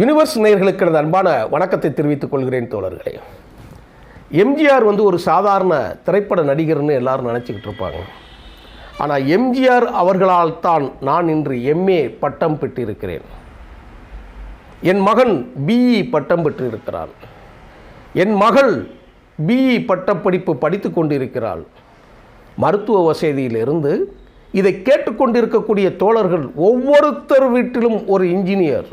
Universe நேயர்களுக்கு எனது அன்பான வணக்கத்தை தெரிவித்துக் கொள்கிறேன் தோழர்களே. எம்ஜிஆர் வந்து ஒரு சாதாரண திரைப்பட நடிகர்னு எல்லாரும் நினச்சிக்கிட்டு இருப்பாங்க. ஆனால் எம்ஜிஆர் அவர்களால் தான் நான் இன்று எம்ஏ பட்டம் பெற்றிருக்கிறேன். என் மகன் பிஇ பட்டம் பெற்றிருக்கிறான் என் மகள் பிஇ பட்டப்படிப்பு படித்து கொண்டிருக்கிறாள். மருத்துவ வசதியிலிருந்து இதை கேட்டுக்கொண்டிருக்கக்கூடிய தோழர்கள் ஒவ்வொருத்தர் வீட்டிலும் ஒரு இன்ஜினியர்.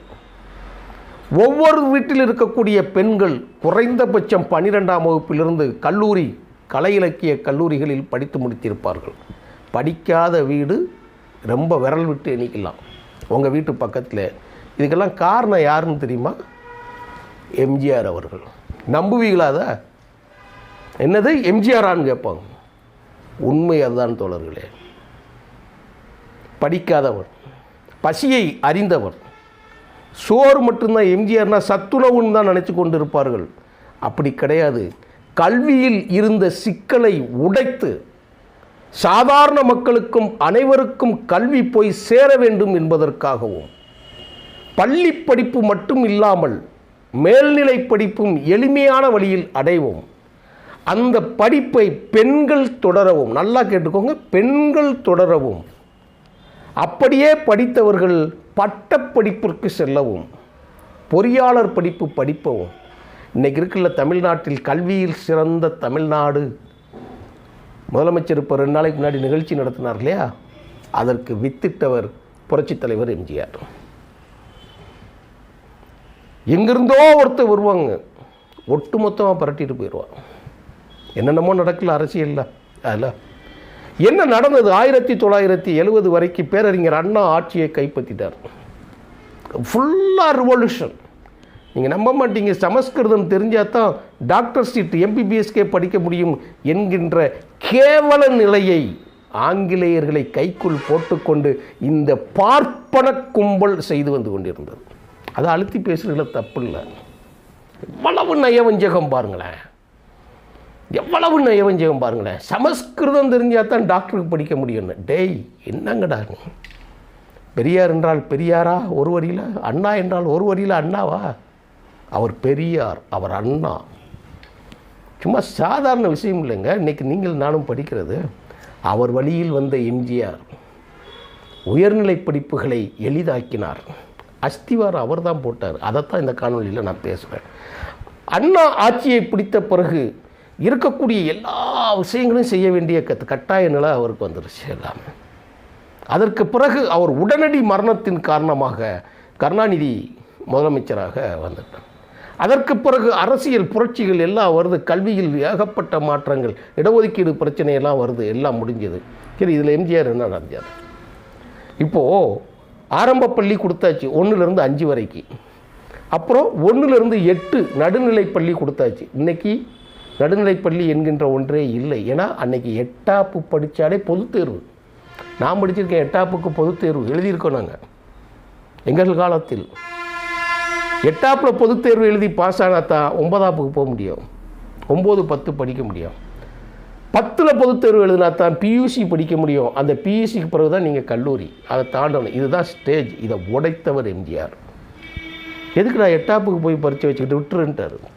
ஒவ்வொரு வீட்டில் இருக்கக்கூடிய பெண்கள் குறைந்தபட்சம் பன்னிரெண்டாம் வகுப்பிலிருந்து கல்லூரி கலை இலக்கிய கல்லூரிகளில் படித்து முடித்திருப்பார்கள். படிக்காத வீடு ரொம்ப விரல் விட்டு எண்ணிக்கலாம். உங்கள் வீட்டு பக்கத்தில். இதுக்கெல்லாம் காரணம் யாருன்னு தெரியுமா? எம்ஜிஆர் அவர்கள். நம்புவீங்களா என்னது? எம்ஜிஆரான்னு கேட்பாங்க. உண்மை அதுதான் தோழர்களே. படிக்காதவர். பசியை அறிந்தவர். சோறு மட்டும்தான் எம்ஜிஆர்னால் சத்துணவுன்னு தான் நினச்சி கொண்டு இருப்பார்கள் அப்படி கிடையாது. கல்வியில் இருந்த சிக்கலை உடைத்து சாதாரண மக்களுக்கும் அனைவருக்கும் கல்வி போய் சேர வேண்டும் என்பதற்காகவும் பள்ளி படிப்பு மட்டும் இல்லாமல் மேல்நிலை படிப்பும் எளிமையான வழியில் அடைவோம். அந்த படிப்பை பெண்கள் தொடரவும் நல்லா கேட்டுக்கோங்க பெண்கள் தொடரவும் அப்படியே படித்தவர்கள் பட்டப்படிப்பிற்கு செல்லவும் பொறியாளர் படிப்பு படிப்பவும். இன்றைக்கி இருக்குல்ல தமிழ்நாட்டில் கல்வியில் சிறந்த தமிழ்நாடு. முதலமைச்சர் இப்போ ரெண்டு நாளைக்கு முன்னாடி நிகழ்ச்சி நடத்தினார் இல்லையா? அதற்கு வித்திட்டவர் புரட்சித் தலைவர் எம்ஜிஆர். எங்கிருந்தோ ஒருத்தர் வருவாங்க. ஒட்டுமொத்தமாக புரட்டிட்டு போயிடுவான். என்னென்னமோ நடக்கல அரசியலில். அதில் என்ன நடந்தது? ஆயிரத்தி தொள்ளாயிரத்தி எழுபது வரைக்கும் பேரறிஞர் அண்ணா ஆட்சியை கைப்பற்றிட்டார். ஃபுல்லாக ரிவல்யூஷன் நீங்கள் நம்ப மாட்டீங்க. சமஸ்கிருதம் தெரிஞ்சால் தான் டாக்டர் சீட் எம்பிபிஎஸ்கே படிக்க முடியும் என்கின்ற கேவல நிலையை ஆங்கிலேயர்களை கைக்குள் போட்டுக்கொண்டு இந்த பார்ப்பன கும்பல் செய்து வந்து கொண்டிருந்தது. அதை அழுத்தி பேசுகிறதுல தப்பு இல்லை எவ்வளவு நயவஞ்சகம் பாருங்களேன். எவ்வளவு நயவஞ்சகம் பாருங்களேன். சமஸ்கிருதம் தெரிஞ்சால் தான் டாக்டருக்கு படிக்க முடியும்னு. டேய் என்னங்கடா பெரியார் என்றால் பெரியாரா? ஒரு வரியில் அண்ணா என்றால் ஒரு வரியில் அண்ணாவா? அவர் பெரியார் அவர் அண்ணா. சும்மா சாதாரண விஷயம் இல்லைங்க. இன்றைக்கி நீங்கள் நானும் படிக்கிறது. அவர் வழியில் வந்த எம்ஜிஆர் உயர்நிலை படிப்புகளை எளிதாக்கினார். அஸ்திவார் அவர் தான் போட்டார். அதைத்தான் இந்த காணொலியில் நான் பேசுகிறேன் அண்ணா ஆட்சியை பிடித்த பிறகு இருக்கக்கூடிய எல்லா விஷயங்களையும் செய்ய வேண்டிய கத் கட்டாய நிலை அவருக்கு வந்துருச்சு எல்லாமே. அதற்கு பிறகு அவர் உடனடி மரணத்தின் காரணமாக கருணாநிதி முதலமைச்சராக வந்துட்டார். அதற்கு பிறகு அரசியல் புரட்சிகள் எல்லாம் வருது கல்வியில் ஏகப்பட்ட மாற்றங்கள் இடஒதுக்கீடு பிரச்சனையெல்லாம் வருது எல்லாம் முடிஞ்சது. சரி இதில் எம்ஜிஆர் என்ன நடந்தார்? இப்போது ஆரம்ப பள்ளி கொடுத்தாச்சு ஒன்றுலேருந்து அஞ்சு வரைக்கும் அப்புறம் ஒன்றுலேருந்து எட்டு நடுநிலை பள்ளி கொடுத்தாச்சு. இன்னைக்கு நடுநிலைப்பள்ளி என்கின்ற ஒன்றே இல்லை. ஏன்னா அன்னைக்கு எட்டாப்பு படித்தாலே பொதுத் தேர்வு. நான் படிச்சிருக்கேன் எட்டாப்புக்கு பொதுத் தேர்வு. எழுதியிருக்கோம் நாங்கள் எங்கள் காலத்தில். எட்டாப்பில் பொதுத் தேர்வு எழுதி பாஸ் ஆனால் தான் ஒன்பதாப்புக்கு போக முடியும். ஒம்பது பத்து படிக்க முடியும். பத்தில் பொதுத் தேர்வு எழுதினா தான் பியூசி படிக்க முடியும். அந்த பியூசிக்கு பிறகு தான் நீங்கள் கல்லூரி. அதை தாண்டணும். இதுதான் ஸ்டேஜ் இதை உடைத்தவர் எம்ஜிஆர். எதுக்கு நான் எட்டாப்புக்கு போய் பறித்து வச்சுக்கிட்டு விட்டுருன்ட்டார்.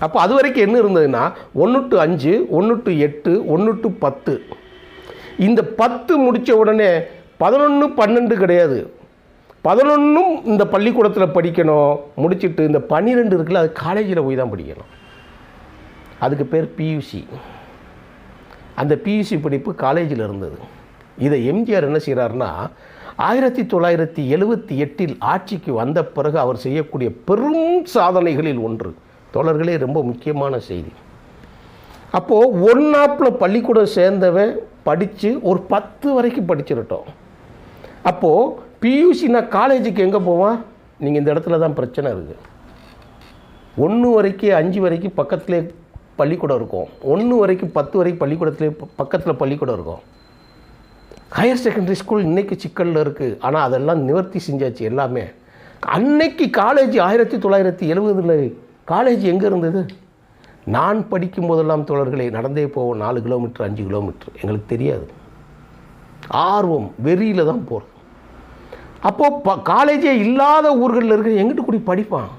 அப்போ அது வரைக்கும் என்ன இருந்ததுன்னா ஒன்று டு அஞ்சு ஒன்று டு எட்டு ஒன்று டு பத்து. இந்த பத்து முடித்த உடனே பதினொன்று பன்னெண்டு கிடையாது. பதினொன்றும் இந்த பள்ளிக்கூடத்தில் படிக்கணும். முடிச்சுட்டு இந்த பன்னிரெண்டு இருக்குல்ல அது காலேஜில் போய் தான் படிக்கணும். அதுக்கு பேர் பியூசி அந்த பியூசி படிப்பு காலேஜில் இருந்தது. இதை எம்ஜிஆர் என்ன செய்கிறாருன்னா ஆயிரத்தி தொள்ளாயிரத்தி எழுபத்தி எட்டில் ஆட்சிக்கு வந்த பிறகு அவர் செய்யக்கூடிய பெரும் சாதனைகளில் ஒன்று. தோழர்களே ரொம்ப முக்கியமான செய்தி. அப்போது ஒன்னாப்பில் பள்ளிக்கூடம் சேர்ந்தவன் படித்து ஒரு பத்து வரைக்கும் படிச்சிருட்டோம். அப்போது பியூசினா காலேஜுக்கு எங்கே போவான்? நீங்கள் இந்த இடத்துல தான் பிரச்சனை இருக்குது ஒன்று வரைக்கும் அஞ்சு வரைக்கும் பக்கத்துலேயே பள்ளிக்கூடம் இருக்கும். ஒன்று வரைக்கும் பத்து வரைக்கும் பள்ளிக்கூடத்துலேயே பக்கத்தில் பள்ளிக்கூடம் இருக்கும். ஹையர் செகண்டரி ஸ்கூல் இன்றைக்கி சிக்கலில் இருக்குது ஆனால் அதெல்லாம் நிவர்த்தி செஞ்சாச்சு எல்லாமே. அன்னைக்கு காலேஜ் ஆயிரத்தி தொள்ளாயிரத்தி எழுபதில் காலேஜ் எங்கே இருந்தது? நான் படிக்கும் போதெல்லாம் தோழர்களை நடந்தே போவோம். நாலு கிலோமீட்டர் அஞ்சு கிலோமீட்டர். எங்களுக்கு தெரியாது. ஆர்வம் வெறியில் தான் போகிறோம் அப்போது ப காலேஜே இல்லாத ஊர்களில் இருக்கிற எங்கிட்டு கூடி படிப்பான்.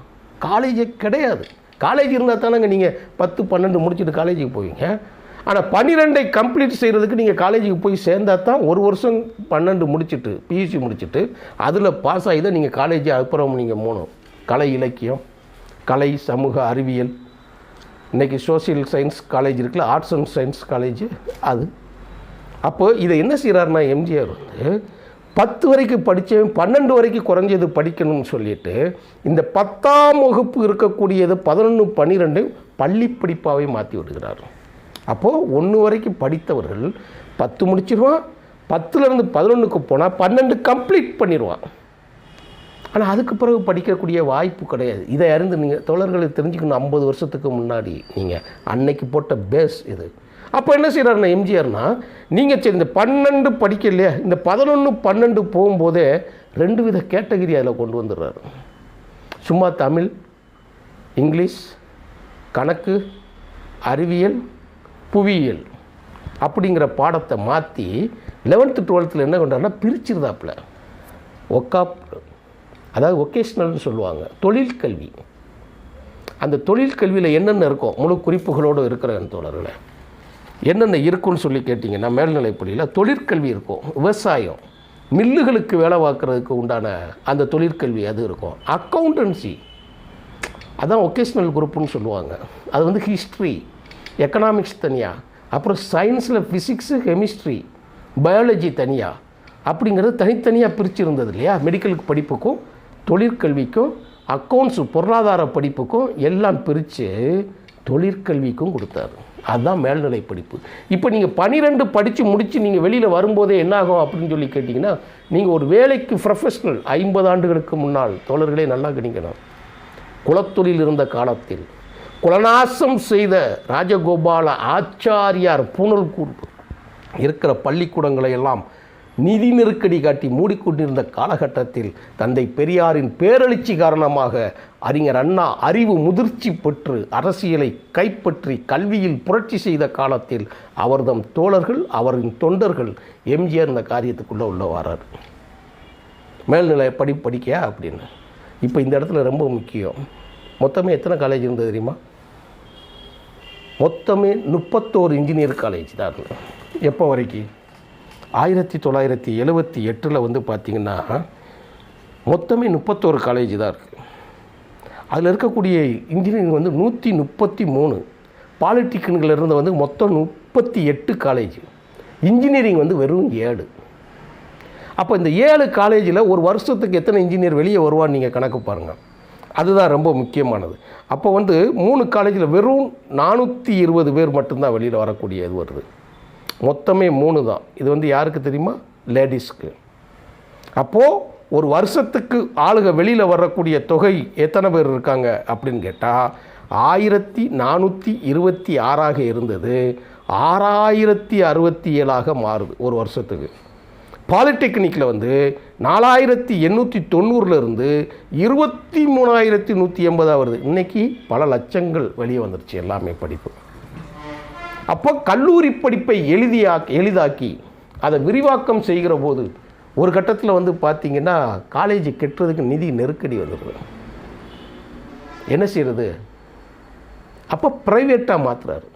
காலேஜே கிடையாது. காலேஜ் இருந்தால் தானேங்க நீங்கள் பத்து பன்னெண்டு முடிச்சுட்டு காலேஜுக்கு போவீங்க. ஆனால் பன்னிரெண்டை கம்ப்ளீட் செய்கிறதுக்கு நீங்கள் காலேஜுக்கு போய் சேர்ந்தால் தான் ஒரு வருஷம் பன்னெண்டு முடிச்சுட்டு பியூசி முடிச்சுட்டு அதில் பாஸ் ஆகி தான் நீங்கள் காலேஜ் அப்புறம் நீங்கள் போகணும். கலை இலக்கியம். கலை சமூக அறிவியல். இன்றைக்கி சோஷியல் சயின்ஸ் காலேஜ் இருக்குல்ல ஆர்ட்ஸ் அண்ட் சயின்ஸ் காலேஜ் அது. அப்போது இதை என்ன செய்கிறாருன்னா எம்ஜிஆர் வந்து பத்து வரைக்கும் படித்தவன் பன்னெண்டு வரைக்கும் குறைஞ்சது படிக்கணும்னு சொல்லிட்டு இந்த பத்தாம் வகுப்பு இருக்கக்கூடியது பதினொன்று பன்னிரெண்டு பள்ளி படிப்பாகவே மாற்றி விடுகிறார். அப்போது ஒன்று வரைக்கும் படித்தவர்கள் பத்து முடிச்சிருவான் பத்துலேருந்து பதினொன்றுக்கு போனால் பன்னெண்டு கம்ப்ளீட் பண்ணிடுவான். ஆனால் அதுக்கு பிறகு படிக்கக்கூடிய வாய்ப்பு கிடையாது. இதை அறிந்து நீங்கள் தோழர்களை தெரிஞ்சுக்கணும் ஐம்பது வருஷத்துக்கு முன்னாடி நீங்கள் அன்னைக்கு போட்ட பேஸ் இது. அப்போ என்ன செய்கிறாருன்னா எம்ஜிஆர்னா நீங்கள் சரி இந்த பன்னெண்டு படிக்கலையா இந்த பதினொன்று பன்னெண்டு போகும்போதே ரெண்டு வித கேட்டகரி அதில் கொண்டு வந்துடுறாரு. சும்மா தமிழ் இங்கிலீஷ் கணக்கு அறிவியல் புவியியல் அப்படிங்கிற பாடத்தை மாற்றி லெவன்த்து டுவெல்த்தில் என்ன பண்ணுறாருன்னா பிரிச்சிருந்தாப்புல ஒக்காப் அதாவது ஒகேஷ்னல்னு சொல்லுவாங்க தொழில் கல்வி. அந்த தொழில் கல்வியில் என்னென்ன இருக்கும் முழு குறிப்புகளோடு இருக்கிற அந்த தொடரில் என்னென்ன இருக்குன்னு சொல்லி கேட்டிங்கன்னா மேல்நிலைப்பள்ளியில் தொழிற்கல்வி இருக்கும் விவசாயம். மில்லுகளுக்கு வேலை பார்க்குறதுக்கு உண்டான அந்த தொழிற்கல்வி அது இருக்கும். அக்கௌண்டன்சி அதான் ஒகேஷ்னல் குரூப்புன்னு சொல்லுவாங்க. அது வந்து ஹிஸ்ட்ரி எக்கனாமிக்ஸ் தனியாக அப்புறம் சயின்ஸில் ஃபிசிக்ஸு கெமிஸ்ட்ரி பயாலஜி தனியாக அப்படிங்கிறது தனித்தனியாக பிரிச்சிருந்தது இல்லையா? மெடிக்கலுக்கு படிப்புக்கும் தொழிற்கல்விக்கும் அக்கௌண்ட்ஸு பொருளாதார படிப்புக்கும் எல்லாம் பிரித்து தொழிற்கல்விக்கும் கொடுத்தாரு. அதுதான் மேல்நிலை படிப்பு. இப்போ நீங்கள் பன்னிரெண்டு படித்து முடித்து நீங்கள் வெளியில் வரும்போதே என்னாகும் அப்படின்னு சொல்லி கேட்டிங்கன்னா நீங்கள் ஒரு வேலைக்கு ப்ரொஃபஷ்னல் ஐம்பது ஆண்டுகளுக்கு முன்னால் தோழர்களே நல்லா கணிக்கணும் குலத்தொழில் இருந்த காலத்தில் குலநாசம் செய்த ராஜகோபால ஆச்சாரியார் பூனல் கூர்ப்பு இருக்கிற பள்ளிக்கூடங்களை எல்லாம் நிதி நெருக்கடி காட்டி மூடிக்கொண்டிருந்த காலகட்டத்தில் தந்தை பெரியாரின் பேரெழுச்சி காரணமாக அறிஞர் அண்ணா அறிவு முதிர்ச்சி பெற்று அரசியலை கைப்பற்றி கல்வியில் புரட்சி செய்த காலத்தில் அவர்தம் தோழர்கள் அவரின் தொண்டர்கள் எம்ஜிஆர் இந்த காரியத்துக்குள்ளே உள்ள வரார். மேல்நிலை படி படிக்கையா அப்படின்னு. இப்போ இந்த இடத்துல ரொம்ப முக்கியம். மொத்தமே எத்தனை காலேஜ் இருந்தது தெரியுமா? மொத்தமே முப்பத்தோரு இன்ஜினியர் காலேஜ் தான். இருந்தது எப்போ வரைக்கும்? ஆயிரத்தி தொள்ளாயிரத்தி எழுபத்தி எட்டில் வந்து பார்த்திங்கன்னா மொத்தமே முப்பத்தோரு காலேஜ் தான் இருக்குது அதில் இருக்கக்கூடிய இன்ஜினியரிங் வந்து நூற்றி முப்பத்தி மூணு. பாலிடெக்னிக்கிலிருந்து வந்து மொத்தம் முப்பத்தி எட்டு காலேஜ் இன்ஜினியரிங் வந்து வெறும் ஏழு. அப்போ இந்த ஏழு காலேஜில் ஒரு வருஷத்துக்கு எத்தனை இன்ஜினியர் வெளியே வருவான்னு நீங்கள் கணக்கு பாருங்கள் அதுதான் ரொம்ப முக்கியமானது. அப்போ வந்து மூணு காலேஜில் வெறும் நானூற்றி இருபது பேர் மட்டும்தான் வெளியில் வரக்கூடிய இது வருது. மொத்தமே மூணு தான். இது வந்து யாருக்கு தெரியுமா? லேடிஸ்க்கு. அப்போது ஒரு வருஷத்துக்கு ஆளுக வெளியில் வரக்கூடிய தொகை எத்தனை பேர் இருக்காங்க அப்படின்னு கேட்டால் ஆயிரத்தி நானூற்றி இருபத்தி ஆறாக இருந்தது. ஆறாயிரத்தி அறுபத்தி ஏழாக மாறுது ஒரு வருஷத்துக்கு. பாலிடெக்னிக்கில் வந்து நாலாயிரத்தி எண்ணூற்றி தொண்ணூறுலேருந்து இருபத்தி மூணாயிரத்தி நூற்றி எண்பதாக வருது. இன்றைக்கி பல லட்சங்கள் வெளியே வந்துருச்சு எல்லாமே படிப்பு. அப்போ கல்லூரி படிப்பை எளிதியா எளிதாக்கி அதை விரிவாக்கம் செய்கிற போது ஒரு கட்டத்தில் வந்து பார்த்திங்கன்னா காலேஜ் கெட்டுறதுக்கு நிதி நெருக்கடி வந்துடுது. என்ன செய்கிறது அப்போ ப்ரைவேட்டாக மாற்றுறாரு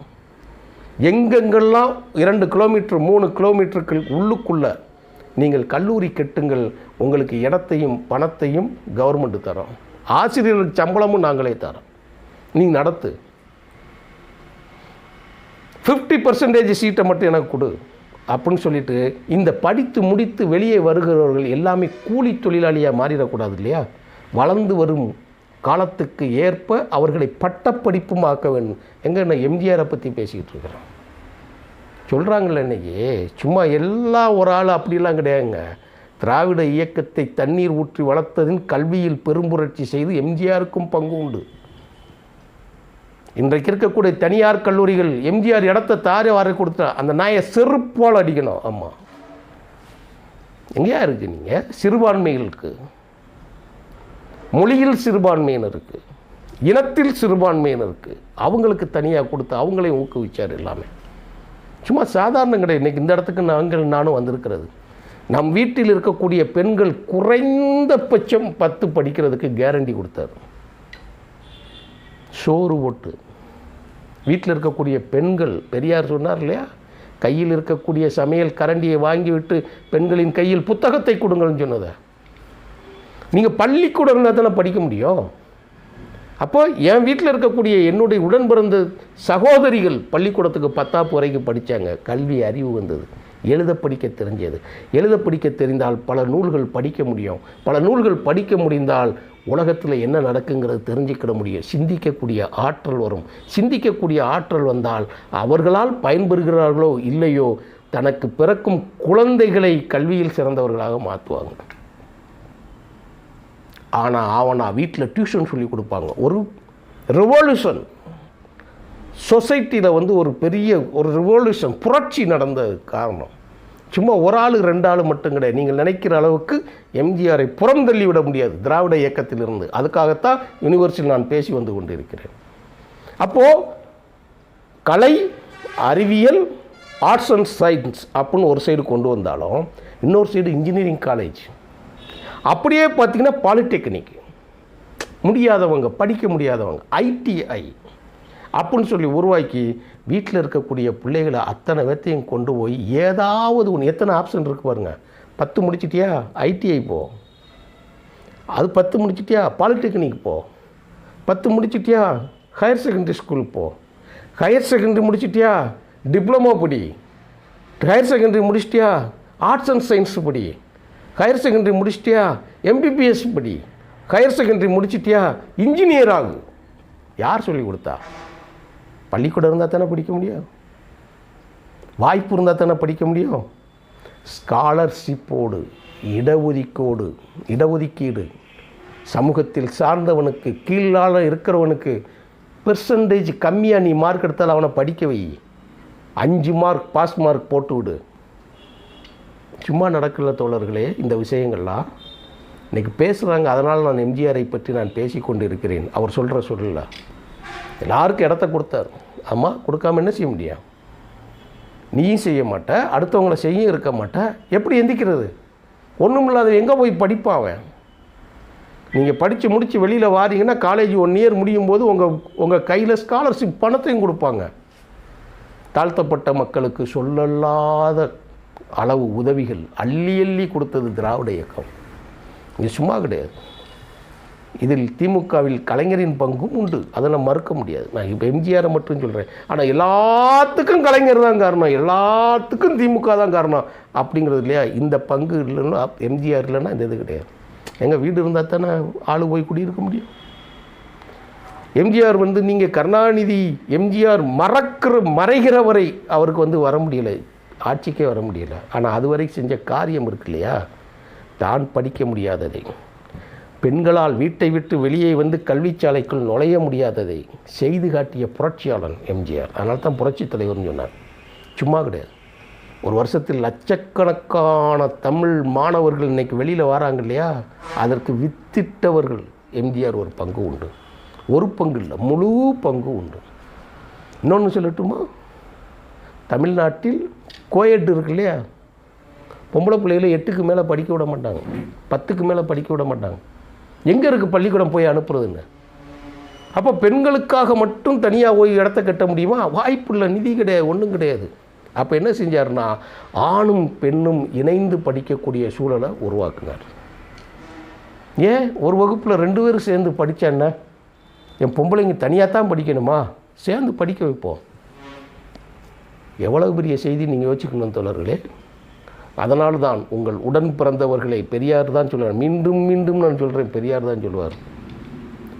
எங்கெங்கெல்லாம் இரண்டு கிலோமீட்டர் மூணு கிலோமீட்டருக்கு உள்ளுக்குள்ளே நீங்கள் கல்லூரி கெட்டுங்கள் உங்களுக்கு இடத்தையும் பணத்தையும் கவர்மெண்ட்டு தரோம். ஆசிரியர்களுக்கு சம்பளமும் நாங்களே தரோம். நீ நடத்து. ஃபிஃப்டி பர்சன்டேஜ் சீட்டை மட்டும் எனக்கு கொடு. அப்படின்னு சொல்லிட்டு இந்த படித்து முடித்து வெளியே வருகிறவர்கள் எல்லாமே கூலி தொழிலாளியாக மாறிடக்கூடாது இல்லையா? வளர்ந்து வரும் காலத்துக்கு ஏற்ப அவர்களை பட்டப்படிப்பும் ஆக்க வேண்டும். எங்கே நான் எம்ஜிஆரை பற்றி பேசிக்கிட்டு இருக்கிறேன் சொல்கிறாங்கல்ல இன்னைக்கு சும்மா எல்லா ஒரு ஆள் அப்படிலாம் கிடையாதுங்க. திராவிட இயக்கத்தை தண்ணீர் ஊற்றி வளர்த்ததின் கல்வியில் பெரும்புரட்சி செய்து எம்ஜிஆருக்கும் பங்கு உண்டு. இன்றைக்கு இருக்கக்கூடிய தனியார் கல்லூரிகள் எம்ஜிஆர் இடத்த தாரை வார கொடுத்தா அந்த நாயை செருப்போல் அடிக்கணும். ஆமாம் எங்கேயா இருக்கு நீங்கள் சிறுபான்மைகளுக்கு. மொழியில் சிறுபான்மையினருக்கு. இனத்தில் சிறுபான்மையினருக்கு. அவங்களுக்கு தனியாக கொடுத்து அவங்களையும் ஊக்குவிச்சார் எல்லாமே. சும்மா சாதாரண கிடையாது இன்றைக்கி இந்த இடத்துக்கு நாங்கள் நானும் வந்திருக்கிறது. நம் வீட்டில் இருக்கக்கூடிய பெண்கள் குறைந்தபட்சம் பத்து படிக்கிறதுக்கு கேரண்டி கொடுத்தாரு. சோறு ஓட்டு வீட்டில் இருக்கக்கூடிய பெண்கள் பெரியார் சொன்னார் இல்லையா? கையில் இருக்கக்கூடிய சமையல் கரண்டியை வாங்கிவிட்டு பெண்களின் கையில் புத்தகத்தை கொடுங்கள்னு சொன்னதை. நீங்கள் பள்ளிக்கூடம் இருந்தால் தானே படிக்க முடியும்? அப்போ என் வீட்டில் இருக்கக்கூடிய என்னுடைய உடன் பிறந்த சகோதரிகள் பள்ளிக்கூடத்துக்கு பத்தாப்பு வரைக்கும் படித்தாங்க கல்வி அறிவு வந்தது. எழுத படிக்க தெரிஞ்சது. எழுத படிக்க தெரிந்தால் பல நூல்கள் படிக்க முடியும். பல நூல்கள் படிக்க முடிந்தால் உலகத்தில் என்ன நடக்குங்கிறது தெரிஞ்சுக்கிட முடியும் சிந்திக்கக்கூடிய ஆற்றல் வரும். சிந்திக்கக்கூடிய ஆற்றல் வந்தால் அவர்களால் பயன்பெறுகிறார்களோ இல்லையோ தனக்கு பிறக்கும் குழந்தைகளை கல்வியில் சிறந்தவர்களாக மாற்றுவாங்க. ஆனால் ஆவனா வீட்டில் டியூஷன் சொல்லி கொடுப்பாங்க. ஒரு ரிவல்யூஷன் சொசைட்டியில் வந்து ஒரு பெரிய ஒரு ரிவல்யூஷன் புரட்சி நடந்த காரணம். சும்மா ஒரு ஆள் ரெண்டு ஆள் மட்டும் கிடையாது. நீங்கள் நினைக்கிற அளவுக்கு எம்ஜிஆரை புறம் விட முடியாது. திராவிட இயக்கத்திலிருந்து. அதுக்காகத்தான் யூனிவர்சிட்டியில் நான் பேசி வந்து கொண்டிருக்கிறேன். அப்போது கலை அறிவியல் ஆர்ட்ஸ் அண்ட் சயின்ஸ் அப்படின்னு ஒரு சைடு கொண்டு வந்தாலும் இன்னொரு சைடு இன்ஜினியரிங் காலேஜ் அப்படியே பார்த்திங்கன்னா பாலிடெக்னிக் முடியாதவங்க படிக்க முடியாதவங்க ஐடிஐ அப்படின்னு சொல்லி உருவாக்கி வீட்டில் இருக்கக்கூடிய பிள்ளைகளை அத்தனை பேர்த்தையும் கொண்டு போய் ஏதாவது ஒன்று எத்தனை ஆப்ஷன் இருக்குது பாருங்கள் பத்து முடிச்சிட்டியா? ஐடிஐ போ. அது பத்து முடிச்சிட்டியா? பாலிடெக்னிக் போ. பத்து முடிச்சிட்டியா? ஹையர் செகண்டரி ஸ்கூல் போ. ஹையர் செகண்டரி முடிச்சிட்டியா? டிப்ளமோ படி. ஹையர் செகண்டரி முடிச்சிட்டியா? ஆர்ட்ஸ் அண்ட் சயின்ஸ் படி. ஹையர் செகண்டரி முடிச்சிட்டியா? எம்பிபிஎஸ் படி. ஹையர் செகண்டரி முடிச்சிட்டியா? இன்ஜினியர் ஆகு. யார் சொல்லி கொடுத்தா? பள்ளிக்கூடம் இருந்தால் தானே படிக்க முடியும்? வாய்ப்பு இருந்தால் தானே படிக்க முடியும்? ஸ்காலர்ஷிப்போடு இடஒதுக்கோடு இடஒதுக்கீடு. சமூகத்தில் சார்ந்தவனுக்கு கீழால் இருக்கிறவனுக்கு பெர்சன்டேஜ் கம்மியாக நீ மார்க் எடுத்தால் அவனை படிக்க வை. அஞ்சு மார்க் பாஸ் மார்க் போட்டு விடு. சும்மா நடக்கல தோழர்களே இந்த விஷயங்கள்லாம். இன்றைக்கி பேசுகிறாங்க அதனால் நான் எம்ஜிஆரை பற்றி நான் பேசி கொண்டு இருக்கிறேன் அவர் சொல்கிற சொல்லலை எல்லாருக்கும் இடத்த கொடுத்தார். ஆமாம் கொடுக்காம என்ன செய்ய முடியும்? நீயும் செய்ய மாட்ட அடுத்தவங்கள செய்ய இருக்க மாட்ட. எப்படி எந்திக்கிறது? ஒன்றும் இல்லாத எங்கே போய் படிப்பான் அவன்? நீங்கள் படித்து முடித்து வெளியில் வாரீங்கன்னா காலேஜ் ஒன் இயர் முடியும் போது உங்கள் உங்கள் கையில் ஸ்காலர்ஷிப் பணத்தையும் கொடுப்பாங்க. தாழ்த்தப்பட்ட மக்களுக்கு சொல்லல்லாத அளவு உதவிகள் அள்ளி அள்ளி கொடுத்தது திராவிட இயக்கம். இது சும்மா கிடையாது. இதில் திமுகவில் கலைஞரின் பங்கும் உண்டு. அதை நான் மறுக்க முடியாது. நான் இப்போ எம்ஜிஆரை மட்டும் சொல்கிறேன் ஆனால் எல்லாத்துக்கும் கலைஞர் தான் காரணம். எல்லாத்துக்கும் திமுக தான் காரணம். அப்படிங்கிறது இல்லையா? இந்த பங்கு இல்லைன்னா எம்ஜிஆர் இல்லைன்னா இந்த இது கிடையாது. எங்கள் வீடு இருந்தால் தானே ஆளு போய் குடியிருக்க முடியும்? எம்ஜிஆர் வந்து நீங்கள் கருணாநிதி எம்ஜிஆர் மறக்கிற மறைகிற வரை அவருக்கு வந்து வர முடியலை. ஆட்சிக்கே வர முடியலை. ஆனால் அதுவரை செஞ்ச காரியம் இருக்கு இல்லையா? தான் படிக்க முடியாததை. பெண்களால் வீட்டை விட்டு வெளியே வந்து கல்விச்சாலைக்குள் நுழைய முடியாததை செய்து காட்டிய புரட்சியாளன் எம்ஜிஆர். அதனால தான் புரட்சி தலைவர்னு சொன்னார். சும்மா கிடையாது. ஒரு வருஷத்தில் லட்சக்கணக்கான தமிழ் மாணவர்கள் இன்றைக்கி வெளியில் வராங்க இல்லையா? அதற்கு வித்திட்டவர்கள் எம்ஜிஆர் ஒரு பங்கு உண்டு. ஒரு பங்கு இல்லை முழு பங்கு உண்டு. இன்னொன்று சொல்லட்டுமா? தமிழ்நாட்டில் கோயட் இருக்கு இல்லையா? பொம்பளை பிள்ளைகளை எட்டுக்கு மேலே படிக்க விட மாட்டாங்க. பத்துக்கு மேலே படிக்க விட மாட்டாங்க. எங்கே இருக்குது பள்ளிக்கூடம் போய் அனுப்புறதுன்னு? அப்போ பெண்களுக்காக மட்டும் தனியாக போய் இடத்த கட்ட முடியுமா? வாய்ப்பு இல்லை நிதி கிடையாது ஒன்றும் கிடையாது. அப்போ என்ன செஞ்சாருன்னா ஆணும் பெண்ணும் இணைந்து படிக்கக்கூடிய சூழலை உருவாக்குனார். ஏன்? ஒரு வகுப்பில் ரெண்டு பேரும் சேர்ந்து படித்தா என்ன? என் பொம்பளைங்க தனியாக தான் படிக்கணுமா? சேர்ந்து படிக்க வைப்போம். எவ்வளவு பெரிய செய்தி நீங்கள் யோசிக்கணும் தோழர்களே. அதனால் தான் உங்கள் உடன் பிறந்தவர்களை பெரியார் தான் சொல்லுவார். மீண்டும் மீண்டும் நான் சொல்கிறேன் பெரியார் தான் சொல்லுவார்.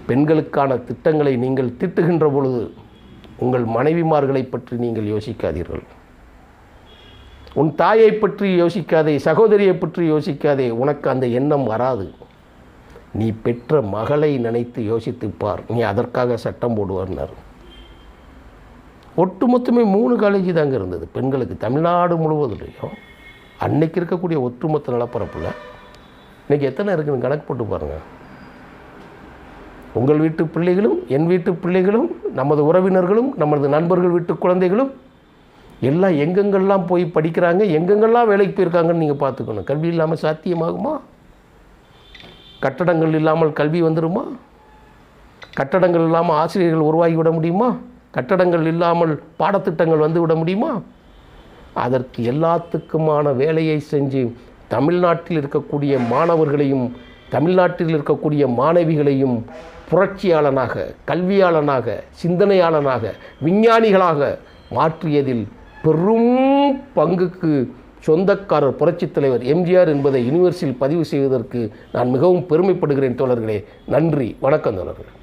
பெண்களுக்கான திட்டங்களை நீங்கள் திட்டுகின்ற பொழுது உங்கள் மனைவிமார்களை பற்றி நீங்கள் யோசிக்காதீர்கள். உன் தாயை பற்றி யோசிக்காதே சகோதரியை பற்றி யோசிக்காதே உனக்கு அந்த எண்ணம் வராது. நீ பெற்ற மகளை நினைத்து யோசித்துப் பார். நீ அதற்காக சட்டம் போடுவார்னார். ஒட்டுமொத்தமே மூணு காலேஜ் தாங்க இருந்தது. பெண்களுக்கு தமிழ்நாடு முழுவதுலையும் அன்னைக்கு இருக்கக்கூடிய ஒட்டுமொத்த நிலப்பரப்பில் இன்னைக்கு எத்தனை இருக்குன்னு கணக்கு போட்டு பாருங்கள் உங்கள் வீட்டு பிள்ளைகளும் என் வீட்டு பிள்ளைகளும் நமது உறவினர்களும் நமது நண்பர்கள் வீட்டு குழந்தைகளும் எல்லாம் எங்கெங்கெல்லாம் போய் படிக்கிறாங்க எங்கெங்கெல்லாம் வேலைக்கு போயிருக்காங்கன்னு நீங்கள் பார்த்துக்கணும். கல்வி இல்லாமல் சாத்தியமாகுமா? கட்டடங்கள் இல்லாமல் கல்வி வந்துடுமா கட்டடங்கள் இல்லாமல் ஆசிரியர்கள் உருவாகி விட முடியுமா? கட்டடங்கள் இல்லாமல் பாடத்திட்டங்கள் வந்து விட முடியுமா? அதற்கு எல்லாத்துக்குமான வேலையை செஞ்சு தமிழ்நாட்டில் இருக்கக்கூடிய மாணவர்களையும் தமிழ்நாட்டில் இருக்கக்கூடிய மாணவிகளையும் புரட்சியாளனாக கல்வியாளனாக சிந்தனையாளனாக விஞ்ஞானிகளாக மாற்றியதில் பெரும் பங்குக்கு சொந்தக்காரர் புரட்சித் தலைவர் எம்ஜிஆர் என்பதை யூனிவர்சில் பதிவு செய்வதற்கு நான் மிகவும் பெருமைப்படுகிறேன் தோழர்களே. நன்றி. வணக்கம் தோழர்களே.